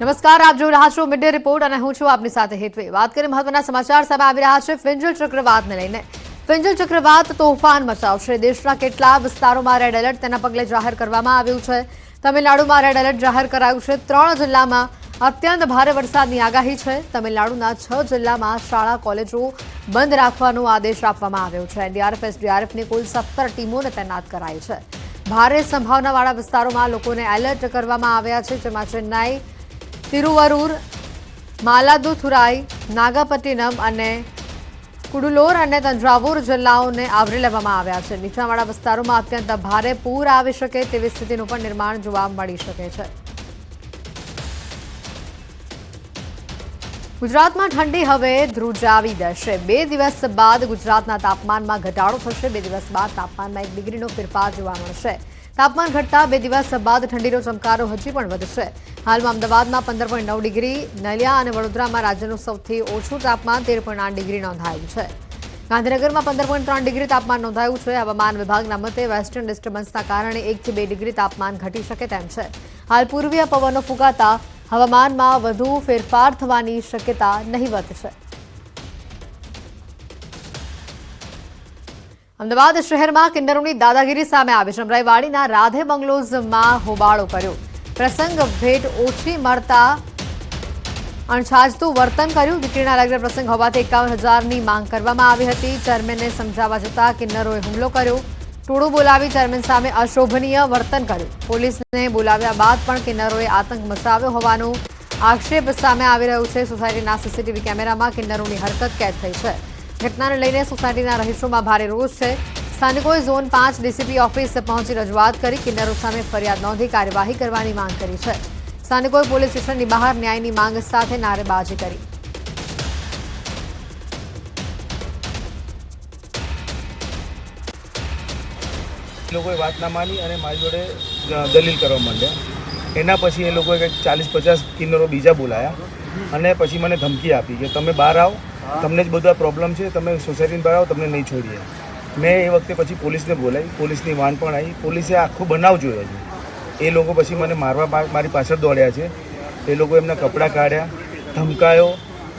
નમસ્કાર, આપ જોઈ રહ્યા છો મિડ રિપોર્ટ અને હું છું આપની સાથે હેતવે. વાત કરીએ મહત્વના સમાચાર સામે આવી રહ્યા છે ફિંજલ ચક્રવાતને લઈને. ફિંજલ ચક્રવાત તોફાન મચાવશે. દેશના કેટલા વિસ્તારોમાં રેડ એલર્ટ તેના પગલે જાહેર કરવામાં આવ્યું છે. તમિલનાડુમાં રેડ એલર્ટ જાહેર કરાયું છે. ત્રણ જિલ્લામાં અત્યંત ભારે વરસાદની આગાહી છે. તમિલનાડુના છ જિલ્લામાં શાળા, કોલેજો બંધ રાખવાનો આદેશ આપવામાં આવ્યો છે. એનડીઆરએફ એસડીઆરએફની કુલ સત્તર ટીમોને તૈનાત કરાઈ છે. ભારે સંભાવનાવાળા વિસ્તારોમાં લોકોને એલર્ટ કરવામાં આવ્યા છે, જેમાં ચેન્નાઈ તિરુવરુર, માલાદુથુરાઈ, નાગાપટ્ટિનમ અને કુડુલોર અને તંજાવુર જિલ્લાઓને આવરી લેવામાં આવ્યા છે. નીચાણવાળા વિસ્તારોમાં અત્યંત ભારે પૂર આવી શકે તેવી સ્થિતિનું પણ નિર્માણ જોવા મળી શકે છે. ગુજરાતમાં ઠંડી હવે ધ્રુજાવી દેશે. બે દિવસ બાદ ગુજરાતના તાપમાનમાં ઘટાડો થશે. બે દિવસ બાદ તાપમાનમાં એક ડિગ્રીનો ફેરફાર જોવા મળશે. તાપમાન ઘટતા બે દિવસ બાદ ઠંડીનો ચમકારો હજી પણ વધશે. હાલમાં અમદાવાદમાં પંદર પોઈન્ટ નવ ડિગ્રી, નલિયા અને વડોદરામાં રાજ્યનું સૌથી ઓછું તાપમાન તેર પોઈન્ટ આઠ ડિગ્રી નોંધાયું છે. ગાંધીનગરમાં પંદર પોઈન્ટ ત્રણ ડિગ્રી તાપમાન નોંધાયું છે. હવામાન વિભાગના મતે વેસ્ટર્ન ડિસ્ટર્બન્સના કારણે એકથી બે ડિગ્રી તાપમાન ઘટી શકે તેમ છે. હાલ પૂર્વીય પવનો ફૂંકાતા હવામાનમાં વધુ ફેરફાર થવાની શક્યતા નહીવત છે. અમદાવાદ શહેરમાં કિન્નરોની દાદાગીરી સામે આવી. અમરાઈવાડીના રાધે બંગલોઝમાં હોબાળો કર્યો. પ્રસંગ ભેટ ઓછી મળતા અણછાજતું વર્તન કર્યું. દીકરીના લગ્ન પ્રસંગ હોવાથી એકાવન હજારની માંગ કરવામાં આવી હતી. ચેરમેનને સમજાવવા જતાં કિન્નરોએ હુમલો કર્યો. ટોળું બોલાવી ચેરમેન સામે અશોભનીય વર્તન કર્યું. પોલીસને બોલાવ્યા બાદ પણ કિન્નરોએ આતંક મચાવ્યો હોવાનો આક્ષેપ સામે આવી રહ્યો છે. સોસાયટીના સીસીટીવી કેમેરામાં કિન્નરોની હરકત કેદ થઈ છે. ઘટનાને લઈને સોસાયટીના રહીશોમાં ભારે રોષ છે. સ્થાનિકોએ ઝોન પાંચ ડીસીપી ઓફિસ પહોંચી રજૂઆત કરી, કિન્નરો સામે ફરિયાદ નોંધી કાર્યવાહી કરવાની માંગ કરી છે. સ્થાનિકોએ પોલીસ સ્ટેશનની બહાર ન્યાયની માંગ સાથે નારેબાજી કરી. લોકોએ વાત ના માની અને મારી જોડે દલીલ કરવા માંડ્યા. એના પછી એ લોકોએ ચાલીસ પચાસ કિન્નરો બીજા બોલાયા અને પછી મને ધમકી આપી કે તમે બહાર આવો. તમને જ બધા પ્રોબ્લેમ છે, તમે સોસાયટીને બહાર આવો તમને નહીં છોડીએ. મેં એ વખતે પછી પોલીસને બોલાવી, પોલીસની વાન પણ આવી. પોલીસે આખો બનાવ જોયો છે. એ લોકો પછી મને મારવા મારી પાછળ દોડ્યા છે. એ લોકો એમના કપડાં કાઢ્યા, ધમકાયો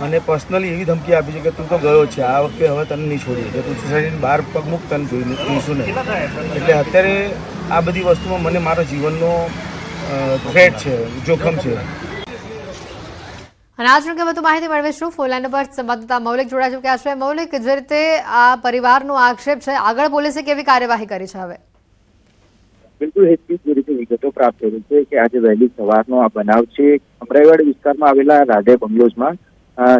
અને પર્સનલી એવી ધમકી આપી છે કે તું તો ગયો છે. આ વખતે હવે તને નહીં છોડીએ. કે તું સોસાયટીની બહાર પગ મૂક, તને જોઈ જોઈશું નહીં. એટલે અત્યારે આ બધી વસ્તુમાં મને મારા જીવનનો થ્રેટ છે, જોખમ છે. અને આજ અંગે વધુ માહિતી મેળવીશું ફોનલાઈન પર સંવાદદાતા મૌલિક જોડા ચૂક્યા છે. મૌલિક, જે રીતે આ પરિવારનો આક્ષેપ છે, આગળ પોલીસે કેવી કાર્યવાહી કરી છે હવે? બિલકુલ હેતવી જે રીતે વિગતો પ્રાપ્ત થઈ છે કે આજે વહેલી સવારનો આ બનાવ છે. અમરાઈવાડ વિસ્તારમાં આવેલા રાધે બંગલોઝમાં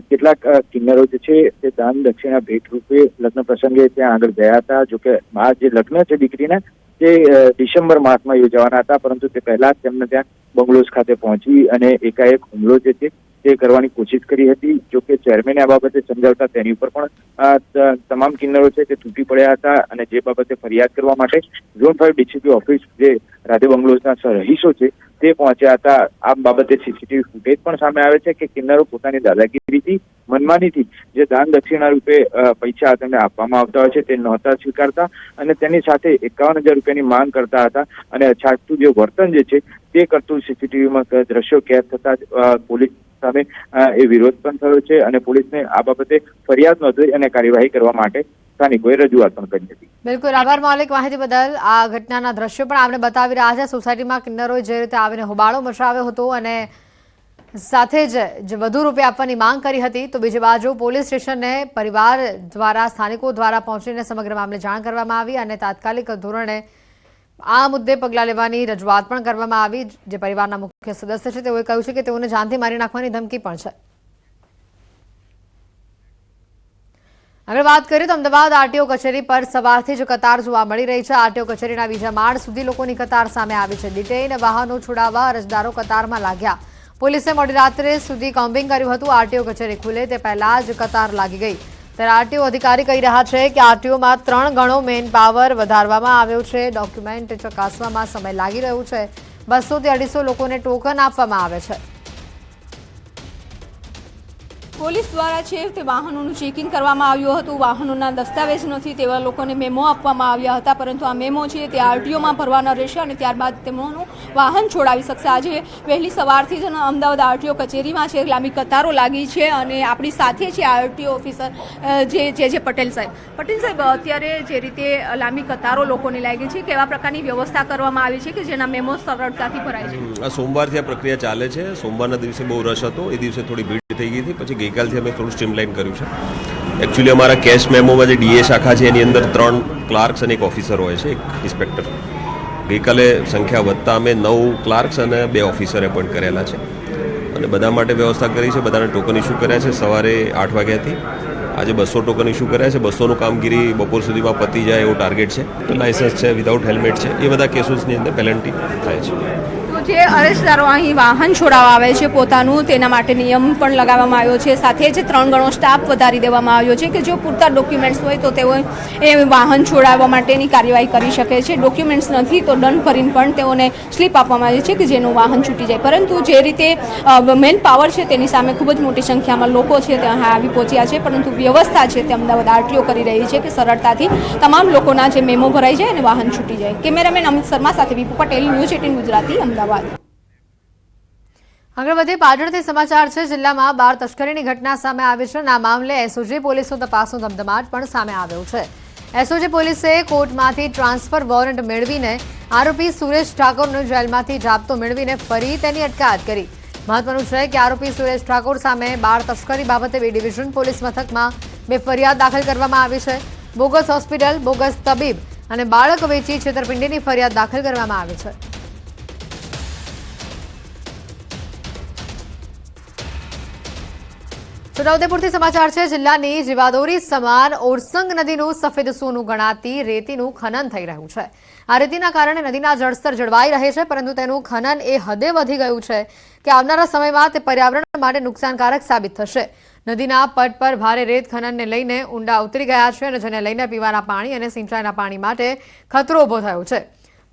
કેટલાક કિન્નરો જે છે તે દાન દક્ષિણા ભેટ રૂપે લગ્ન પ્રસંગે ત્યાં આગળ ગયા હતા. જોકે આ જે લગ્ન છે દીકરીના, તે ડિસેમ્બર માસમાં યોજાવાના હતા, પરંતુ તે પહેલા જ તેમને ત્યાં બંગલોઝ ખાતે પહોંચી અને એકાએક હુમલો જે છે તે કરવાની કોશિશ કરી હતી જોકે ચેરમેને આ બાબતે સમજાવતા તેની ઉપર પણ તમામ કિન્નરો છે તે તૂટી પડ્યા હતા અને જે બાબતે ફરિયાદ કરવા માટે ઝોન ફાઈવ ડીસીપી ઓફિસ જે રાધે બંગલોઝના રહીશો છે તે પહોંચ્યા હતા. આ બાબતે સીસીટીવી ફૂટેજ પણ સામે આવે છે કે કિન્નરો પોતાની દાદાગીરીથી મનમાનીથી જે દાન દક્ષિણા રૂપે પૈસા તેમને આપવામાં આવતા હોય છે તે નહોતા સ્વીકારતા અને તેની સાથે એકાવન હજાર રૂપિયાની માંગ કરતા હતા અને છાટતું જે વર્તન જે છે તે કરતું સીસીટીવીમાં દ્રશ્યો કેદ થતા પોલીસ સામે એ વિરોધ પણ થયો છે અને પોલીસને આ બાબતે ફરિયાદ નોંધી અને કાર્યવાહી કરવા માટે સ્થાનિકોએ રજૂઆત પણ કરી હતી. બિલકુલ, આભાર માલિક માહિતી બદલ. આ ઘટનાના દ્રશ્યો પણ આપણે બતાવી રહ્યા છે. સોસાયટીમાં કિન્નરો જે રીતે આવીને હોબાળો મચાવ્યો હતો અને સાથે જ વધુ રૂપિયા આપવાની માંગ કરી હતી, તો બીજી બાજુ પોલીસ સ્ટેશનને પરિવાર દ્વારા, સ્થાનિકો દ્વારા પહોંચીને સમગ્ર મામલે જાણ કરવામાં આવી અને તાત્કાલિક ધોરણે આ મુદ્દે પગલાં લેવાની રજૂઆત પણ કરવામાં આવી, જે પરિવારના મુખ્ય સદસ્ય છે, તેઓએ કહ્યું છે કે તેઓને જાનથી મારી નાખવાની ધમકી પણ છે. આગળ વાત કરીએ તો અમદાવાદ આરટીઓ કચેરી પર સવારથી જ કતાર જોવા મળી રહી છે. આરટીઓ કચેરીના બીજા માળ સુધી લોકોની કતાર સામે આવી છે. ડિટેઇન વાહનો છોડાવવા અરજદારો કતારમાં લાગ્યા. પોલીસે મોડી રાત્રે સુધી કોમ્બિંગ કર્યું હતું. આરટીઓ કચેરી ખુલે તે પહેલા જ કતાર લાગી ગઈ. ત્યારે આરટીઓ અધિકારી કહી રહ્યા છે કે આરટીઓમાં ત્રણ ગણો મેન પાવર વધારવામાં આવ્યો છે. ડોક્યુમેન્ટ ચકાસવામાં સમય લાગી રહ્યો છે. બસોથી અઢીસો લોકોને ટોકન આપવામાં આવે છે. પોલીસ દ્વારા છે તે વાહનોનું ચેકિંગ કરવામાં આવ્યું હતું. વાહનોના દસ્તાવેજ નથી, તેવા લોકોને મેમો આપવામાં આવ્યા હતા, પરંતુ આ મેમો છે તે આરટીઓમાં ભરવાના રહેશે અને ત્યારબાદ તેમનું વાહન છોડાવી શકશે. આજે વહેલી સવારથી જ અમદાવાદ આરટીઓ કચેરીમાં છે, લાંબી કતારો લાગી છે અને આપણી સાથે છે આરટીઓ ઓફિસર જે જે જે પટેલ સાહેબ. પટેલ સાહેબ, અત્યારે જે રીતે લાંબી કતારો લોકોની લાગી છે, કેવા પ્રકારની વ્યવસ્થા કરવામાં આવી છે કે જેના મેમો સરળતાથી ભરાય છે? આ સોમવારથી આ પ્રક્રિયા ચાલે છે. સોમવારના દિવસે બહુ રશ હતો. એ દિવસે થોડી ભીડ થઈ ગઈ હતી. પછી ગઈકાલથી અમે થોડું સ્ટ્રીમલાઇન કર્યું છે. એકચ્યુઅલી અમારા કેશ મેમોમાં જે ડીએ શાખા છે, એની અંદર ત્રણ ક્લાર્ક્સ અને એક ઓફિસર હોય છે, એક ઇન્સ્પેક્ટર ગઈકાલે સંખ્યા વધતા અમે નવ ક્લાર્ક્સ અને બે ઓફિસર એપોઇન્ટ કરેલા છે. અને બધા માટે વ્યવસ્થા કરી છે, બધાને ટોકન ઇસ્યુ કર્યા છે, સવારે આઠ વાગ્યાથી. આજે બસો ટોકન ઇસ્યુ કર્યા છે, બસોનું કામગીરી બપોર સુધીમાં પતી જાય એવો ટાર્ગેટ છે. લાઇસન્સ છે વિધાઉટ હેલ્મેટ છે, એ બધા કેસીસની અંદર પેનલ્ટી થાય છે. જે અરજદારો અહીં વાહન છોડાવવા આવે છે પોતાનું, તેના માટે નિયમ પણ લગાવવામાં આવ્યો છે. સાથે જ ત્રણ ગણો સ્ટાફ વધારી દેવામાં આવ્યો છે કે જો પૂરતા ડોક્યુમેન્ટ્સ હોય તો તેઓ એ વાહન છોડાવવા માટેની કાર્યવાહી કરી શકે છે. ડોક્યુમેન્ટ્સ નથી તો દંડ ભરીને પણ તેઓને સ્લીપ આપવામાં આવે છે કે જેનું વાહન છૂટી જાય. પરંતુ જે રીતે મેન પાવર છે તેની સામે ખૂબ જ મોટી સંખ્યામાં લોકો છે ત્યાં આવી પહોંચ્યા છે. પરંતુ વ્યવસ્થા છે તે અમદાવાદ આરટીઓ કરી રહી છે કે સરળતાથી તમામ લોકોના જે મેમો ભરાઈ જાય અને વાહન છૂટી જાય. કેમેરામેન અમિત શર્મા સાથે વિપુ પટેલ, ન્યૂઝ એટીન ગુજરાતી, અમદાવાદ. આગળ વધે પાટણથી સમાચાર છે. જિલ્લામાં બાર તસ્કરીની ઘટના સામે આવી છે. અને આ મામલે એસઓજી પોલીસનો તપાસનો ધમધમાટ પણ સામે આવ્યો છે. એસઓજી પોલીસે કોર્ટમાંથી ટ્રાન્સફર વોરંટ મેળવીને આરોપી સુરેશ ઠાકોરનો જેલમાંથી જાપ્તો મેળવીને ફરી તેની અટકાયત કરી. મહત્વનું છે કે આરોપી સુરેશ ઠાકોર સામે બાળ તસ્કરી બાબતે બે ડિવિઝન પોલીસ મથકમાં બે ફરિયાદ દાખલ કરવામાં આવી છે. બોગસ હોસ્પિટલ, બોગસ તબીબ અને બાળક વેચી છેતરપિંડીની ફરિયાદ દાખલ કરવામાં આવી છે. છોટાઉદેપુરથી સમાચાર છે, જિલ્લાની જીવાદોરી સમાન ઓરસંગ નદીનું સફેદ સોનું ગણાતી રેતીનું ખનન થઈ રહ્યું છે. આ રેતીના કારણે નદીના જળસ્તર જળવાઈ રહે છે, પરંતુ તેનું ખનન એ હદે વધી ગયું છે કે આવનારા સમયમાં તે પર્યાવરણ માટે નુકસાનકારક સાબિત થશે. નદીના પટ પર ભારે રેત ખનનને લઈને ઊંડા ઉતરી ગયા છે અને જેને લઈને પીવાના પાણી અને સિંચાઈના પાણી માટે ખતરો ઊભો થયો છે.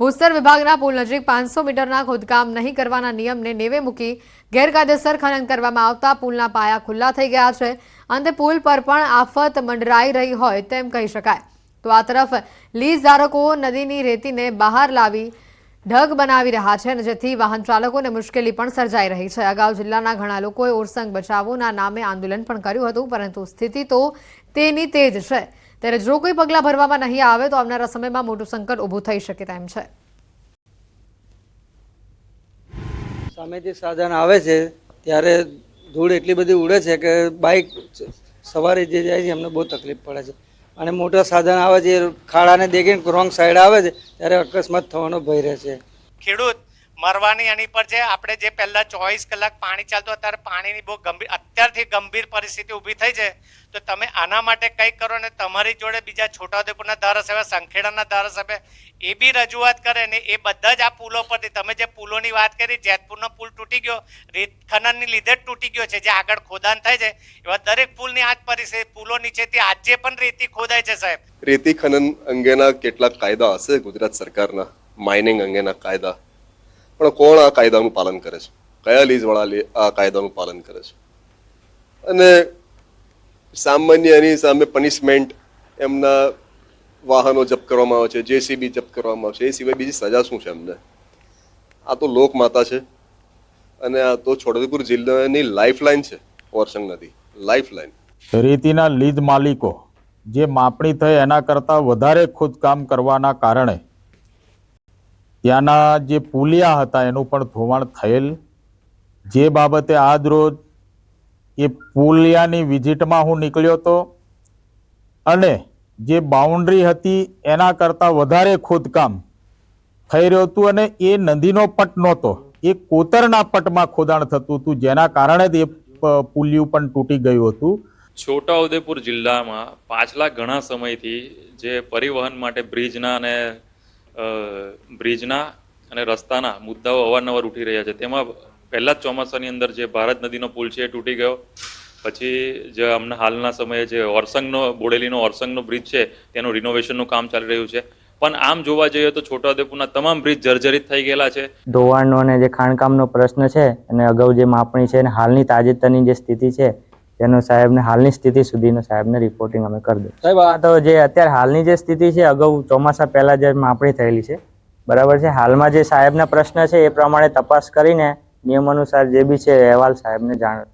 ભૂસ્તર વિભાગના પુલ નજીક પાંચસો મીટરના ખોદકામ નહીં કરવાના નિયમને નેવે મૂકી ગેરકાયદેસર ખનન કરવામાં આવતા પુલના પાયા ખુલ્લા થઈ ગયા છે. અંતે પુલ પર પણ આફત મંડરાઈ રહી હોય તેમ કહી શકાય. તો આ તરફ લીઝ ધારકો નદીની રેતીને બહાર લાવી ઢગ બનાવી રહ્યા છે અને જેથી વાહન ચાલકોને મુશ્કેલી પણ સર્જાઈ રહી છે. અગાઉ જિલ્લાના ઘણા લોકોએ ઓરસંગ બચાવોના નામે આંદોલન પણ કર્યું હતું, પરંતુ સ્થિતિ તો તેની તેજ છે. ત્યારે જો કોઈ પગલાં ભરવામાં નહીં આવે તો આવનારા સમયમાં મોટું સંકટ ઊભું થઈ શકે તેમ છે. સામેથી સાધન આવે છે ત્યારે ધૂળ એટલી બધી ઉડે છે કે બાઇક સવારે જે જાય છે એમને બહુ તકલીફ પડે છે. અને મોટા સાધન આવે છે ખાડાને દેખીને રોંગ સાઈડ આવે છે ત્યારે અકસ્માત થવાનો ભય રહે છે. ખેડૂત મરવાની એની પર છે આપણે જે પહેલા ચોવીસ કલાક પાણી ચાલતું અત્યારે પાણીની બહુ ગંભીર, અત્યારથી ગંભીર પરિસ્થિતિ ઊભી થઈ છે. તો તમે આના માટે કંઈક કરો ને તમારી જોડે બીજા છોટાઉદેપુરના ધારાસભ્ય, સંખેડાના ધારાસભ્ય એ બી રજૂઆત કરે ને એ બધા જ આ પુલો પરથી, તમે જે પુલોની વાત કરી, જેતપુરનો પુલ તૂટી ગયો રેત ખનનની લીધે જ તૂટી ગયો છે, જે આગળ ખોદાન થાય છે, એવા દરેક પુલની આજ જ પરિસ્થિતિ, પુલો નીચેથી આજે પણ રેતી ખોદાય છે સાહેબ. રેતી ખનન અંગેના કેટલાક કાયદા હશે ગુજરાત સરકારના માઇનિંગ અંગેના કાયદા? પણ કોણ આ કાયદાનું પાલન કરે છે? કયા લીઝવાળા આ કાયદાનું પાલન કરે છે? અને સામાન્ય એની સામે પનિશમેન્ટ એમના વાહનો જપ્ત કરવામાં આવે છે જેસીબી જપ્ત કરવામાં આવે છે. એ સિવાય બીજી સજા શું છે એમને? આ તો લોકમાતા છે અને આ તો છોટાઉદેપુર જિલ્લાની લાઈફલાઈન છે ઓરસંગ નદી. લાઈફલાઈન રેતીના લીજ માલિકો, જે માપણી થઈ એના કરતાં વધારે ખોદકામ કરવાના કારણે ત્યાંના જે પુલિયા હતા, એનું પણ ધોવાણ થયેલ. જે બાબતે આજ રોજ એ પુલિયાની વિઝિટમાં હું નીકળ્યો હતો અને જે બાઉન્ડ્રી હતી, એના કરતાં વધારે ખોદકામ થઈ રહ્યું હતું અને એ નદીનો પટ નહોતો, એ કોતરના પટમાં ખોદાણ થતું હતું, જેના કારણે જ એ પુલિયું પણ તૂટી ગયું હતું. છોટાઉદેપુર જિલ્લામાં પાછલા ઘણા સમયથી જે પરિવહન માટે બ્રિજના અને બ્રિજના અને રસ્તાના મુદ્દાઓ અવારનવાર ઉઠી રહ્યા છે. તેમાં પહેલા જ ચોમાસાની અંદર જે ભારત નદીનો પુલ છે એ તૂટી ગયો. પછી જે હમણાં હાલના સમયે જે ઓરસંગનો, બોડેલીનો ઓરસંગનો બ્રિજ છે, તેનું રિનોવેશનનું કામ ચાલી રહ્યું છે. પણ આમ જોવા જઈએ તો છોટાઉદેપુરના તમામ બ્રિજ જર્જરિત થઈ ગયેલા છે. ધોવાણનો અને જે ખાણકામનો પ્રશ્ન છે અને અગાઉ જે માપણી છે અને હાલની તાજેતરની જે સ્થિતિ છે તેનું સાહેબને હાલની સ્થિતિ સુધીનો સાહેબને રિપોર્ટિંગ અમે કરી દઉં સાહેબ આ તો જે અત્યારે હાલની જે સ્થિતિ છે અગાઉ ચોમાસા પહેલા જે માપણી થયેલી છે બરાબર છે? હાલમાં જે સાહેબના પ્રશ્ન છે એ પ્રમાણે તપાસ કરીને નિયમ અનુસાર જે બી છે અહેવાલ સાહેબને જાણ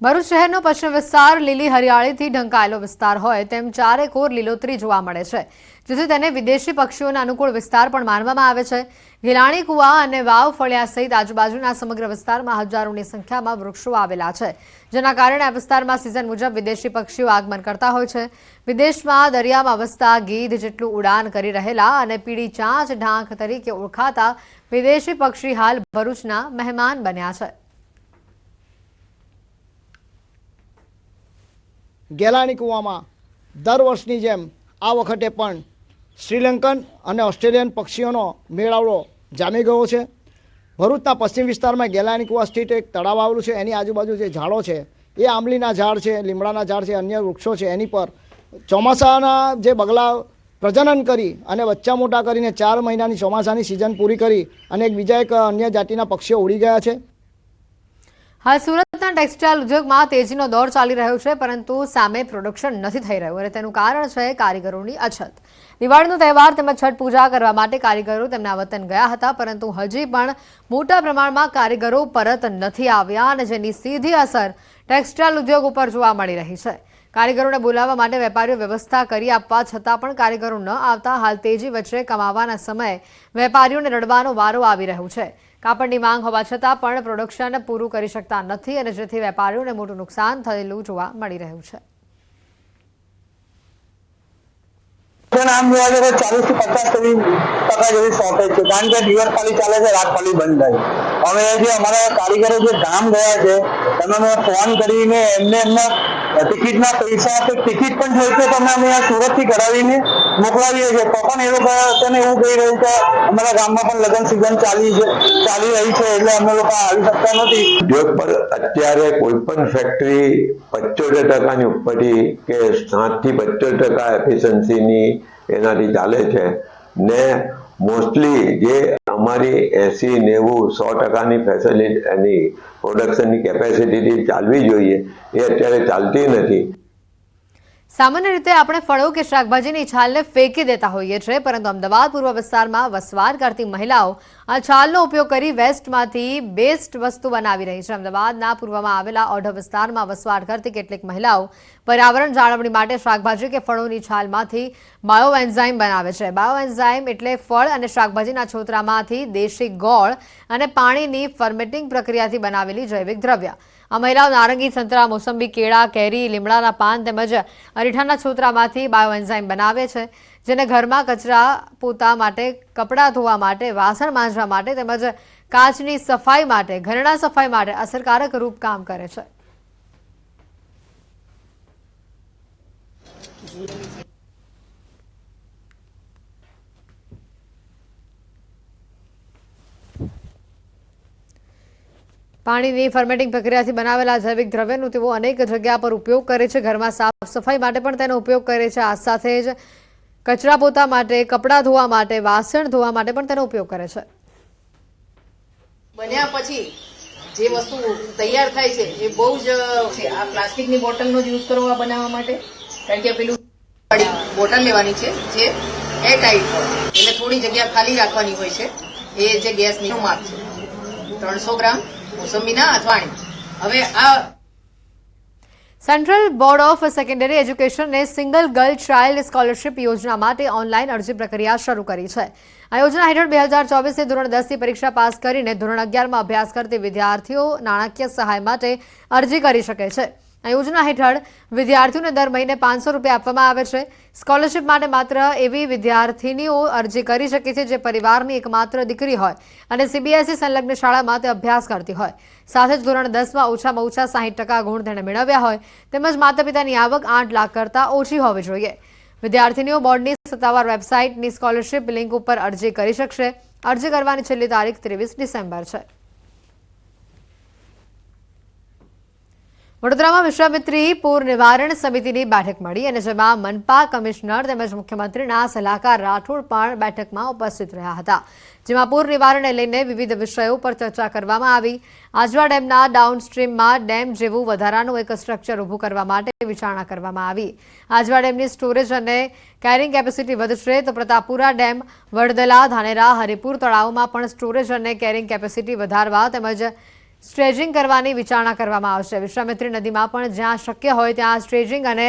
ભરૂચ શહેરનો પશ્ચિમ વિસ્તાર લીલી હરિયાળીથી ઢંકાયેલો વિસ્તાર હોય તેમ ચારે કોર લીલોતરી જોવા મળે છે, જેથી તેને વિદેશી પક્ષીઓના અનુકૂળ વિસ્તાર પણ માનવામાં આવે છે. ગિલાણી કુવા અને વાવ ફળિયા સહિત આજુબાજુના સમગ્ર વિસ્તારમાં હજારોની સંખ્યામાં વૃક્ષો આવેલા છે, જેના કારણે આ વિસ્તારમાં સિઝન મુજબ વિદેશી પક્ષીઓ આગમન કરતા હોય છે. વિદેશમાં દરિયામાં વસતા ગીધ જેટલું ઉડાન કરી રહેલા અને પીળી ચાંચ ઢાંક તરીકે ઓળખાતા વિદેશી પક્ષી હાલ ભરૂચના મહેમાન બન્યા છે. ગેલાણી કૂવામાં દર વર્ષની જેમ આ વખતે પણ શ્રીલંકન અને ઓસ્ટ્રેલિયન પક્ષીઓનો મેળાવડો જામી ગયો છે. ભરૂચના પશ્ચિમ વિસ્તારમાં ગેલાણી કૂવા સ્થિત એક તળાવ આવેલું છે. એની આજુબાજુ જે ઝાડો છે, એ આંબલીના ઝાડ છે, લીમડાના ઝાડ છે, અન્ય વૃક્ષો છે, એની પર ચોમાસાના જે બગલા પ્રજનન કરી અને બચ્ચા મોટા કરીને ચાર મહિનાની ચોમાસાની સિઝન પૂરી કરી અને એક બીજા એક અન્ય જાતિના પક્ષીઓ ઉડી ગયા છે. હાલ સુરતના ટેક્સટાઇલ ઉદ્યોગમાં તેજીનો દોર ચાલી રહ્યો છે, પરંતુ સામે પ્રોડક્શન નથી થઈ રહ્યું અને તેનું કારણ છે કારીગરોની અછત. દિવાળીનો તહેવાર તેમજ છઠ પૂજા કરવા માટે કારીગરો તેમના વતન ગયા હતા, પરંતુ હજી પણ મોટા પ્રમાણમાં કારીગરો પરત નથી આવ્યા અને જેની સીધી અસર ટેક્સટાઇલ ઉદ્યોગ ઉપર જોવા મળી રહી છે. કારીગરોને બોલાવવા માટે વેપારીઓ વ્યવસ્થા કરી આપવા છતાં પણ કારીગરો ન આવતા, હાલ તેજી વચ્ચે કમાવાના સમયે વેપારીઓને રડવાનો વારો આવી રહ્યો છે. કાપડની માંગ હોવા છતાં પણ પ્રોડક્શન પૂરું કરી શકતા નથી અને જેથી વેપારીઓને મોટું નુકસાન થયેલું જોવા મળી રહ્યું છે. કારણ કે દિવસ ખાલી ચાલે છે, રાત ખાલી બંધ થાય હવે જે અમારા કારીગરો જે ગામ ગયા છે તમે ફોન કરીને એમને એમના ટિકિટના પૈસા કે ટિકિટ પણ જોઈ છે તમે અમે સુરતથી કરાવીને મોકલાવીએ છીએ. તો પણ એ લોકો તેને એવું કહી રહ્યું કે અમારા ગામમાં પણ લગ્ન સિઝન ચાલી છે, ચાલી રહી છે, એટલે અમે લોકો આવી શકતા નથી. ઉદ્યોગ પર અત્યારે કોઈ પણ ફેક્ટરી પચોતેર ટકાની ઉપરથી કે સાતથી પચોતેર ટકા એફિશિયન્સીની એનાથી ચાલે છે ને મોસ્ટલી જે અમારી એસી નેવું સો ટકાની ફેસિલિટી એની પ્રોડક્શનની કેપેસિટીથી ચાલવી જોઈએ, એ અત્યારે ચાલતી નથી. સામાન્ય રીતે આપણે ફળો કે શાકભાજીની છાલને ફેંકી દેતા હોઈએ છીએ, પરંતુ અમદાવાદ પૂર્વ વિસ્તારમાં વસવાટ કરતી મહિલાઓ આ છાલનો ઉપયોગ કરી વેસ્ટમાંથી બેસ્ટ વસ્તુ બનાવી રહી છે. અમદાવાદના પૂર્વમાં આવેલા ઓઢવ વિસ્તારમાં વસવાટ કરતી કેટલીક મહિલાઓ પર્યાવરણ જાળવણી માટે શાકભાજી કે ફળોની છાલમાંથી બાયો એન્ઝાઇમ બનાવે છે. બાયો એન્ઝાઇમ એટલે ફળ અને શાકભાજીના છોતરામાંથી દેશી ગોળ અને પાણીની ફર્મેટિંગ પ્રક્રિયાથી બનાવેલી જૈવિક દ્રવ્ય. આ મહિલાઓ નારંગી સંતરા, મોસંબી, કેળા, કેરી, લીમડાના પાન તેમજ અરીઠાના છોતરામાંથી બાયોએન્ઝાઇમ બનાવે છે, જેને ઘરમાં કચરા પોતા માટે, કપડાં ધોવા માટે, વાસણ માંજવા માટે તેમજ કાચની સફાઈ માટે, ઘરેણા સફાઈ માટે અસરકારક રૂપ કામ કરે છે. પાણીની ફર્મેટિંગ પ્રક્રિયાથી બનાવેલા જૈવિક દ્રવ્યનો તેઓ અનેક જગ્યા પર ઉપયોગ કરે છે. ઘરમાં સાફ સફાઈ માટે પણ તેનો ઉપયોગ કરે છે. આ સાથે જ કચરા પોતા માટે, કપડાં ધોવા માટે, વાસણ ધોવા માટે પણ તેનો ઉપયોગ કરે છે. બન્યા પછી જે વસ્તુ તૈયાર થાય છે એ બહુ જ આ પ્લાસ્ટિકની બોટલનો જ યુઝ કરવા બનાવવા માટે? કારણ કે પેલું બોટલ લેવાની છે જે એર ટાઈટ એટલે થોડી જગ્યા ખાલી રાખવાની હોય છે. એ જે ગેસની માપ છે. ત્રણસો ગ્રામ મોસંબીના અથવાણી હવે આ સેન્ટ્રલ બોર્ડ ઓફ સેકન્ડરી એજ્યુકેશનને સિંગલ ગર્લ ચાઇલ્ડ સ્કોલરશિપ યોજના માટે ઓનલાઈન અરજી પ્રક્રિયા શરૂ કરી છે. આ યોજના હેઠળ બે હજાર ચોવીસથી ધોરણ દસની પરીક્ષા પાસ કરીને ધોરણ અગિયારમાં અભ્યાસ કરતી વિદ્યાર્થીઓ નાણાકીય સહાય માટે અરજી કરી શકે છે. આ યોજના હેઠળ વિદ્યાર્થીઓને દર મહિને પાંચસો રૂપિયા આપવામાં આવે છે. સ્કોલરશિપ માટે માત્ર એવી વિદ્યાર્થીનીઓ અરજી કરી શકે છે જે પરિવારની એકમાત્ર દીકરી હોય અને સીબીએસઈ સંલગ્ન શાળામાં તે અભ્યાસ કરતી હોય. સાથે જ ધોરણ દસમાં ઓછામાં ઓછા સાહીઠ ટકા ગુણ તેણે મેળવ્યા હોય, તેમજ માતા પિતાની આવક આઠ લાખ કરતાં ઓછી હોવી જોઈએ. વિદ્યાર્થીનીઓ બોર્ડની સત્તાવાર વેબસાઇટની સ્કોલરશિપ લિંક ઉપર અરજી કરી શકશે. અરજી કરવાની છેલ્લી તારીખ ત્રેવીસ ડિસેમ્બર છે. વડોદરામાં વિશ્વામિત્રી પૂર નિવારણ સમિતિની બેઠક મળી અને જેમાં મનપા કમિશનર તેમજ મુખ્યમંત્રીના સલાહકાર રાઠોડ પણ બેઠકમાં ઉપસ્થિત રહ્યા હતા, જેમાં પૂર નિવારણને લઈને વિવિધ વિષયો પર ચર્ચા કરવામાં આવી. આજવા ડેમના ડાઉનસ્ટ્રીમમાં ડેમ જેવું વધારાનું એક સ્ટ્રક્ચર ઊભું કરવા માટે વિચારણા કરવામાં આવી. આજવા ડેમની સ્ટોરેજ અને કેરિંગ કેપેસિટી વધશે તો પ્રતાપપુરા ડેમ, વડદલા, ધાનેરા, હરિપુર તળાવમાં પણ સ્ટોરેજ અને કેરિંગ કેપેસિટી વધારવા તેમજ સ્ટ્રેજિંગ કરવાની વિચારણા કરવામાં આવશે. વિશ્વામિત્રી નદીમાં પણ જ્યાં શક્ય હોય ત્યાં સ્ટ્રેજિંગ અને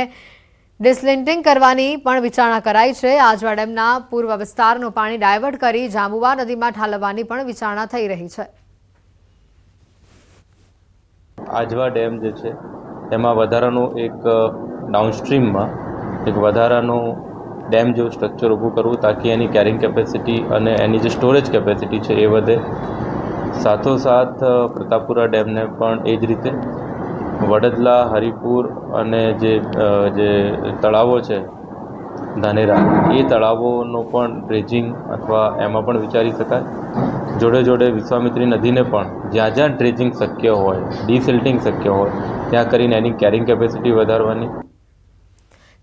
ડિસલિન્ટિંગ કરવાની પણ વિચારણા કરાઈ છે. આજવા ડેમના પૂર્વ વિસ્તારનું પાણી ડાયવર્ટ કરી જાંબુવા નદીમાં ઠાલવવાની પણ વિચારણા થઈ રહી છે. આજવા ડેમ જે છે, એમાં વધારાનું એક ડાઉનસ્ટ્રીમમાં એક વધારાનું ડેમ જેવું સ્ટ્રક્ચર ઊભું કરવું, તાકી એની કેરિંગ કેપેસિટી અને એની જે સ્ટોરેજ કેપેસિટી છે એ વધે. સાથોસાથ પ્રતાપપુરા ડેમને પણ એ જ રીતે વડદલા, હરિપુર અને જે જે તળાવો છે, ધાનેરા, એ તળાવોનો પણ ડ્રેજિંગ અથવા એમાં પણ વિચારી શકાય. જોડે જોડે વિશ્વામિત્રી નદીને પણ જ્યાં જ્યાં ડ્રેજિંગ શક્ય હોય ડિસિલ્ટિંગ શક્ય હોય, ત્યાં કરીને એની કેરિંગ કેપેસિટી વધારવાની.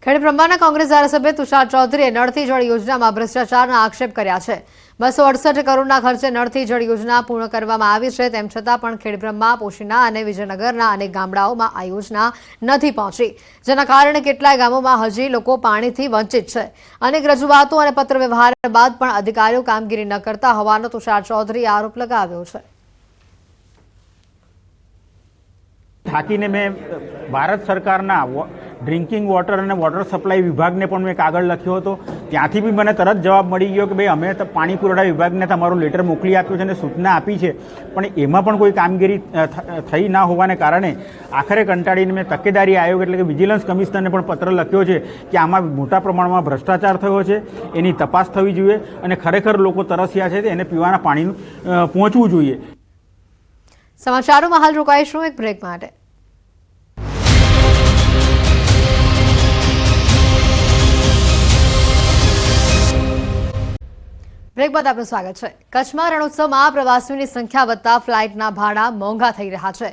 ખેડબ્રહ્માના કોંગ્રેસ ધારાસભ્ય તુષાર ચૌધરીએ નળથી જળ યોજનામાં ભ્રષ્ટાચારના આક્ષેપ કર્યા છે. બસો અડસઠ કરોડના ખર્ચે નળથી જળ યોજના પૂર્ણ કરવામાં આવી છે. તેમ છતાં પણ ખેડબ્રહ્મા, પોશીના અને વિજયનગરના અનેક ગામડાઓમાં આ યોજના નથી પહોંચી, જેના કારણે કેટલાય ગામોમાં હજી લોકો પાણીથી વંચિત છે. અનેક રજૂઆતો અને પત્ર વ્યવહાર બાદ પણ અધિકારીઓ કામગીરી ન કરતા હોવાનો તુષાર ચૌધરીએ આરોપ લગાવ્યો છે. થાકીને મેં ભારત સરકારના ડ્રિંકિંગ વોટર અને વોટર સપ્લાય વિભાગને પણ મેં કાગળ લખ્યો હતો. ત્યાંથી બી મને તરત જવાબ મળી ગયો કે ભાઈ, અમે તો પાણી પુરવઠા વિભાગને તમારું લેટર મોકલી આપ્યું છે અને સૂચના આપી છે. પણ એમાં પણ કોઈ કામગીરી થઈ ના હોવાને કારણે આખરે કંટાળીને મેં તકેદારી આયોગ એટલે કે વિજિલન્સ કમિશનરને પણ પત્ર લખ્યો છે કે આમાં મોટા પ્રમાણમાં ભ્રષ્ટાચાર થયો છે, એની તપાસ થવી જોઈએ અને ખરેખર લોકો તરસ્યા છે એને પીવાના પાણીનું પહોંચવું જોઈએ. સમાચારોમાં હાલ રોકાઈશું એક બ્રેક માટે. બ્રેક બાદ આપનું સ્વાગત છે. કચ્છમાં રણોત્સવમાં પ્રવાસીઓની સંખ્યા વધતા ફ્લાઇટના ભાડા મોંઘા થઈ રહ્યા છે.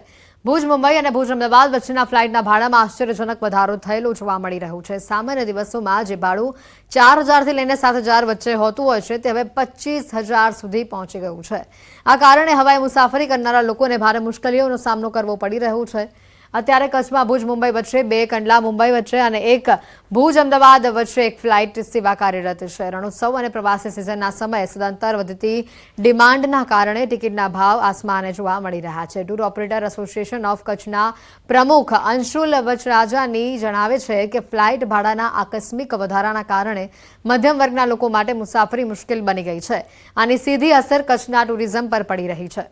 ભુજ, મુંબઈ અને ભુજ, અમદાવાદ વચ્ચેના ફ્લાઇટના ભાડામાં આશ્ચર્યજનક વધારો થયેલો જોવા મળી રહ્યું છે. સામાન્ય દિવસોમાં જે ભાડું ચાર હજારથી લઈને સાત હજાર વચ્ચે હોતું હોય છે, તે હવે પચીસ હજાર સુધી પહોંચી ગયું છે. આ કારણે હવાઈ મુસાફરી કરનારા લોકોને ભારે મુશ્કેલીઓનો સામનો કરવો પડી રહ્યો છે. અત્યારે કચ્છમાં ભુજ, મુંબઈ વચ્ચે બે, કંડલા મુંબઈ વચ્ચે અને એક ભુજ, અમદાવાદ વચ્ચે એક ફ્લાઇટ સેવા કાર્યરત છે. રણોત્સવ અને પ્રવાસી સિઝનના સમયે સદંતર વધતી ડિમાન્ડના કારણે ટિકિટના ભાવ આસમાને જોવા મળી રહ્યા છે. ટૂર ઓપરેટર એસોસિએશન ઓફ કચ્છના પ્રમુખ અંશુલ વચરાજાની જણાવે છે કે ફ્લાઇટ ભાડાના આકસ્મિક વધારાના કારણે મધ્યમ વર્ગના લોકો માટે મુસાફરી મુશ્કેલ બની ગઈ છે. આની સીધી અસર કચ્છના ટુરિઝમ પર પડી રહી છે.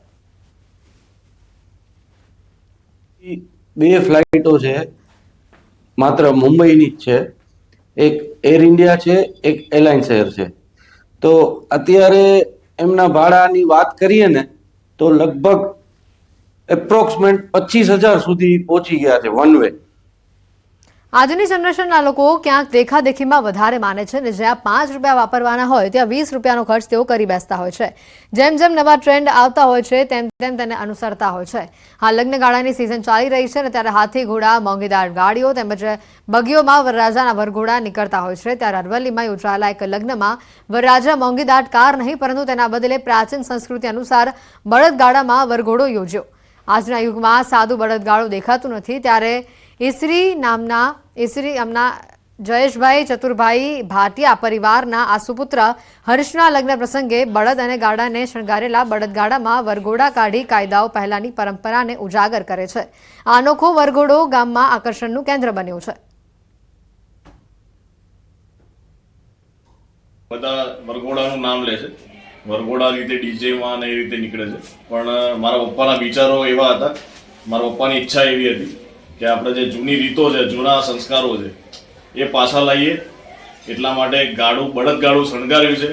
બે ફ્લાઇટો છે, માત્ર મુંબઈની જ છે. એક એર ઇન્ડિયા છે, એક એરલાઇન્સ એર છે. તો અત્યારે એમના ભાડાની વાત કરીએ ને, તો લગભગ એપ્રોક્સિમેટ પચીસ હજાર સુધી પહોંચી ગયા છે વન વે આજની જનરેશનના લોકો ક્યાંક દેખાદેખીમાં વધારે માને છે અને જ્યાં પાંચ રૂપિયા વાપરવાના હોય ત્યાં વીસ રૂપિયાનો ખર્ચ તેઓ કરી બેસતા હોય છે. જેમ જેમ નવા ટ્રેન્ડ આવતા હોય છે, તેમ તેમ તેને અનુસરતા હોય છે. હાલ લગ્નગાળાની સિઝન ચાલી રહી છે અને ત્યારે હાથી ઘોડા, મોંઘીદાર ગાડીઓ તેમજ બગીઓમાં વરરાજાના વરઘોડા નીકળતા હોય છે. ત્યારે અરવલ્લીમાં યોજાયેલા એક લગ્નમાં વરરાજા મોંઘીદાટ કાર નહીં, પરંતુ તેના બદલે પ્રાચીન સંસ્કૃતિ અનુસાર બળદગાડામાં વરઘોડો યોજ્યો. આજના યુગમાં સાદું બળદગાળું દેખાતું નથી. ત્યારે ઈસરી નામના ઈસરી નામના જયેશભાઈ ચતુરભાઈ ભાટિયા પરિવારના આ સુપુત્ર હર્ષના લગ્ન પ્રસંગે બળદ અને ગાડાને શણગારેલા બળદગાડામાં વરઘોડા કાઢી કાયદાઓ પહેલાની પરંપરાને ઉજાગર કરે છે. આ અનોખો વરઘોડો ગામમાં આકર્ષણનું કેન્દ્ર બન્યું છે. બધા વરઘોડાનું નામ લે છે. વરઘોડા રીતે ડીજેમાં ને એ રીતે નીકળે છે. પણ મારા પપ્પાના વિચારો એવા હતા. મારા પપ્પાની ઈચ્છા એવી હતી કે આપણે જે જૂની રીતો છે, જૂના સંસ્કારો છે, એ પાછા લાવીએ એટલા માટે ગાડું, બળદગાડું શણગાર્યું છે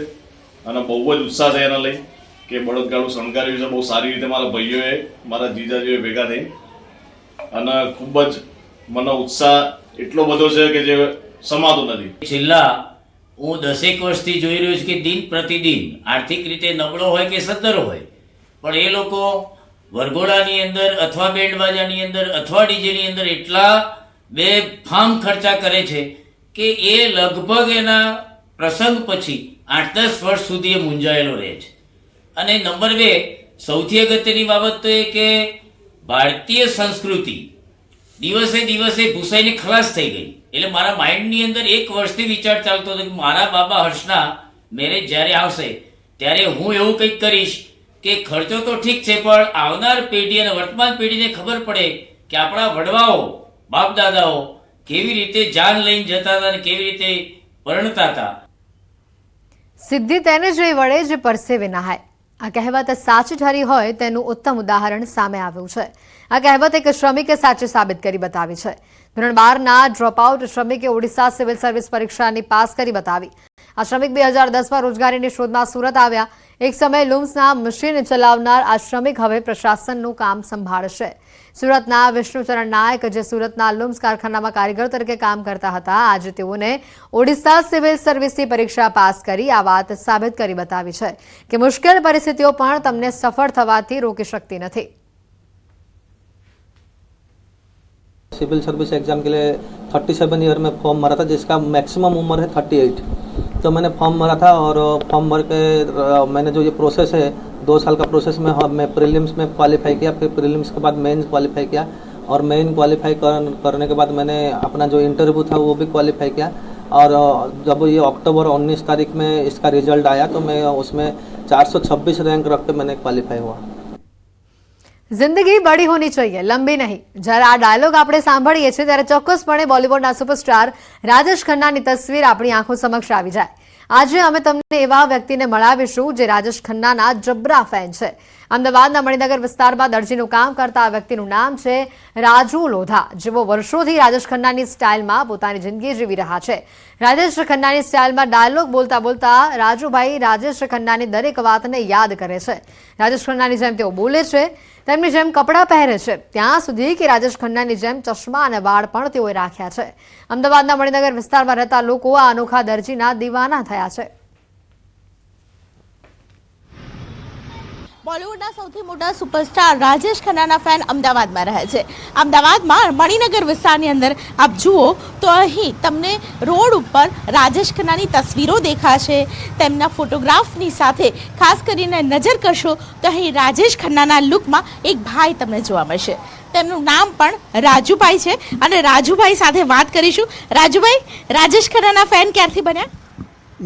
અને બહુ જ ઉત્સાહ છે એના લઈ કે બળદગાડું શણગાર્યું છે. બહુ સારી રીતે મારા ભાઈઓએ, મારા જીજાજીઓએ ભેગા થઈ. અને ખૂબ જ મને ઉત્સાહ એટલો બધો છે કે જે સમાતો નથી. છેલ્લા હું દસેક વર્ષથી જોઈ રહ્યો છું કે દિન પ્રતિદિન આર્થિક રીતે નબળો હોય કે સદ્ધર હોય, પણ એ લોકો વરઘોડાની અંદર અથવા બેન્ડ બાજાની અંદર અથવા ડીજેની અંદર એટલા બે ફાર્મ ખર્ચા કરે છે કે એ લગભગ એના પ્રસંગ પછી આઠ દસ વર્ષ સુધી એ મૂંઝાયેલો રહે છે. અને નંબર બે, સૌથી અગત્યની બાબત તો એ કે ભારતીય સંસ્કૃતિ દિવસે દિવસે ભૂસાઈને ખલાસ થઈ ગઈ. એટલે મારા માઇન્ડની અંદર એક વર્ષથી વિચાર ચાલતો હતો કે મારા બાબા હર્ષના મેરેજ જ્યારે આવશે, ત્યારે હું એવું કંઈક કરીશ કે ખર્ચો તો ઠીક છે, પણ આવનાર પેઢી અને વર્તમાન પેઢીને ખબર પડે કે આપણા વડવાઓ બાપ દાદાઓ કેવી રીતે જાન લઈને જતા હતા અને કેવી રીતે પરણતા હતા. સિદ્ધિ તેને જ વળે જે પરસેવે નહાય. આ કહેવત સાચી ઠરી હોય તેનું ઉત્તમ ઉદાહરણ સામે આવ્યું છે. આ કહેવત એક શ્રમિકે સાચી સાબિત કરી બતાવી છે. ધોરણ બારના ડ્રોપઆઉટ શ્રમિકે ઓડિશા સિવિલ સર્વિસ પરીક્ષાની પાસ કરી બતાવી. આ શ્રમિક બે હજાર દસમાં રોજગારીની શોધમાં સુરત આવ્યા. એક સમયે લુમ્સના મશીન ચલાવનાર આ શ્રમિક હવે પ્રશાસનનું કામ સંભાળશે. સુરતના વિષ્ણુચરણ નાયક જે સુરતના લુમ્સ કારખાનામાં કારીગર તરીકે કામ કરતા હતા આજે તેઓને ઓડિશા સિવિલ સર્વિસની પરીક્ષા પાસ કરી આ વાત સાબિત કરી બતાવી છે કે મુશ્કેલ પરિસ્થિતિઓ પણ તમને સફળ થવાથી રોકી શકતી નથી सिविल सर्विस एग्ज़ाम के लिए थर्टी सेवन ईयर में फॉर्म भरा था जिसका मैक्सिमम उम्र है थर्टी एट तो मैंने फॉर्म भरा था और फॉर्म भर के अ, मैंने जो ये प्रोसेस है दो साल का प्रोसेस में हाँ, मैं प्रीलिम्स में क्वालिफाई किया फिर प्रीलिम्स के बाद मेंस क्वालिफाई किया और मेन क्वालिफाई कर, करने के बाद मैंने अपना जो इंटरव्यू था वो भी क्वालिफाई किया और अ, जब ये अक्टूबर 19 तारीख में इसका रिजल्ट आया तो मैं उसमें 426 रैंक रख के मैंने क्वालिफाई हुआ જિંદગી બડી હોની ચાહીએ લંબી નહીં જ્યારે આ ડાયલોગ આપણે સાંભળીએ છીએ ત્યારે ચોક્કસપણે બોલિવૂડના સુપરસ્ટાર રાજેશ ખન્નાની તસવીર આપણી આંખો સમક્ષ આવી જાય આજે અમે તમને એવા વ્યક્તિને મળાવીશું જે રાજેશ ખન્નાના જબરા ફેન છે. અમદાવાદના મણિનગર વિસ્તારમાં દરજીનું કામ કરતા આ વ્યક્તિનું નામ છે રાજુ લોધા, જેઓ વર્ષોથી રાજેશ ખન્નાની સ્ટાઇલમાં પોતાની જિંદગી જીવી રહ્યા છે. રાજેશ ખન્નાની સ્ટાઇલમાં ડાયલોગ બોલતા બોલતા રાજુભાઈ રાજેશ ખન્નાની દરેક વાતને યાદ કરે છે. રાજેશ ખન્નાની જેમ તેઓ બોલે છે, તેમની જેમ કપડાં પહેરે છે. ત્યાં સુધી કે રાજેશ ખન્નાની જેમ ચશ્મા અને વાળ પણ તેઓએ રાખ્યા છે. અમદાવાદના મણિનગર વિસ્તારમાં રહેતા લોકો આ અનોખા દરજીના દીવાના થયા છે. બોલિવૂડના સૌથી મોટા સુપરસ્ટાર રાજેશ ખન્નાના ફેન અમદાવાદમાં રહે છે. અમદાવાદમાં મણિનગર વિસ્તારની અંદર આપ જુઓ તો અહીં તમને રોડ ઉપર રાજેશ ખન્નાની તસવીરો દેખાશે. તેમના ફોટોગ્રાફની સાથે ખાસ કરીને નજર કરશો તો અહીં રાજેશ ખન્નાના લુકમાં એક ભાઈ તમને જોવા મળશે. તેમનું નામ પણ રાજુભાઈ છે અને રાજુભાઈ સાથે વાત કરીશું. રાજુભાઈ, રાજેશ ખન્નાના ફેન ક્યારથી બન્યા?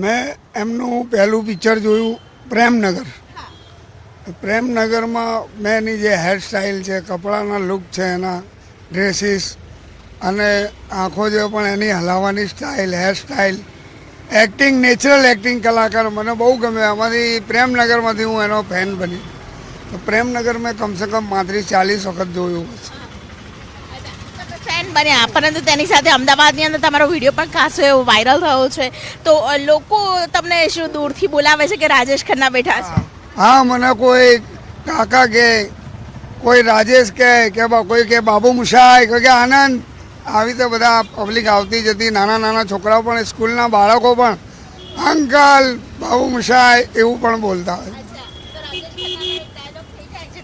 મેં એમનું પહેલું પિક્ચર જોયું પ્રેમનગર. પ્રેમનગરમાં મેં એની જે હેરસ્ટાઇલ છે કપડાના લુક છે એના ડ્રેસીસ અને આંખો જે પણ એની હલાવવાની style hairstyle acting natural acting કલાકાર મને બહુ ગમે. એમાંથી પ્રેમનગરમાંથી હું એનો ફેન બની. તો પ્રેમનગર મેં કમસે કમ પાંત્રીસ ચાલીસ વખત જોયું હશે. ફેન બન્યા. પરંતુ તેની સાથે અમદાવાદની અંદર તમારો વીડિયો પણ ખાસો એવો વાયરલ થયો છે. તો લોકો તમને શું દૂરથી બોલાવે છે કે રાજેશ ખન્ના બેઠા છે? હા મને કોઈ કાકા કે કોઈ રાજેશ કહે કે કોઈ કે બાબુ મુશાય કોઈ કે આનંદ આવી તો બધા પબ્લિક આવતી જતી નાના નાના છોકરાઓ પણ સ્કૂલના બાળકો પણ અંકલ બાબુ મુશાય એવું પણ બોલતા હોય.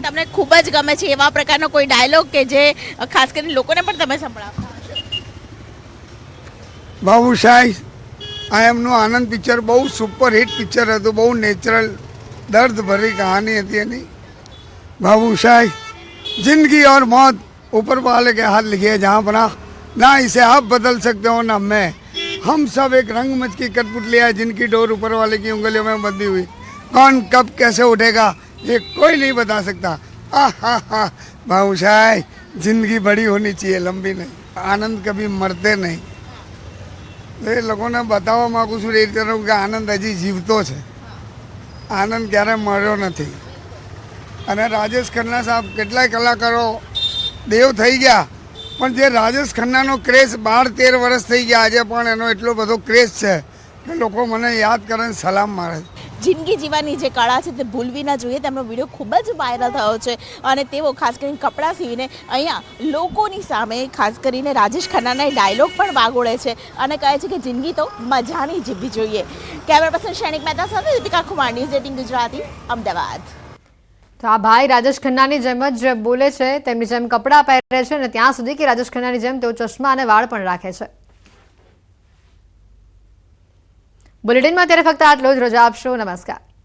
તમને ખૂબ જ ગમે છે એવા પ્રકારનો કોઈ ડાયલોગ કે જે ખાસ કરીને લોકોને પણ તમે સંભળાવો. બાબુ શાય આ એમનું આનંદ પિક્ચર બહુ સુપર હિટ પિક્ચર હતું બહુ નેચરલ દર્દ ભરી કહાની હતી એની बाबू शाही जिंदगी और मौत ऊपर वाले के हाथ लिखे है जहाँ बना ना इसे आप बदल सकते हो ना मैं हम सब एक रंगमंच की कठपुतली है जिनकी डोर ऊपर वाले की उंगलियों में बंधी हुई कौन कब कैसे उठेगा ये कोई नहीं बता सकता आ हा हा बाबू शाही जिंदगी बड़ी होनी चाहिए लंबी नहीं आनंद कभी मरते नहीं તો એ લોકોને બતાવવા માગું છું એ રીતે કે આનંદ હજી જીવતો છે આનંદ ક્યારે મળ્યો નથી. અને રાજેશ ખન્ના સાહેબ કેટલાય કલાકારો દેવ થઈ ગયા, પણ જે રાજેશ ખન્નાનો ક્રેઝ બાર તેર વર્ષ થઈ ગયા આજે પણ એનો એટલો બધો ક્રેઝ છે કે લોકો મને યાદ કરે સલામ મારે છે. જિંદગી જીવવાની જે કળા છે તે ભૂલવી ના જોઈએ. તેમનો વીડિયો ખૂબ જ વાયરલ થયો છે અને તેઓ ખાસ કરીને કપડાં સીવીને અહીંયા લોકોની સામે, ખાસ કરીને રાજેશ ખન્નાના ડાયલોગ પણ વાગોળે છે અને કહે છે કે જિંદગી તો મજાની જીવવી જોઈએ. કેમેરા પર્સન શૈનિક મહેતા સાથે દીપિકા કુમાર, ન્યૂઝ એટીન ગુજરાતી, અમદાવાદ. તો આ ભાઈ રાજેશ ખન્નાની જેમ જ બોલે છે, તેમની જેમ કપડાં પહેરે છે અને ત્યાં સુધી કે રાજેશ ખન્નાની જેમ તેઓ ચશ્મા અને વાળ પણ રાખે છે. બુલેટિનમાં ત્યારે ફક્ત આટલો જ. રજા આપશો. નમસ્કાર.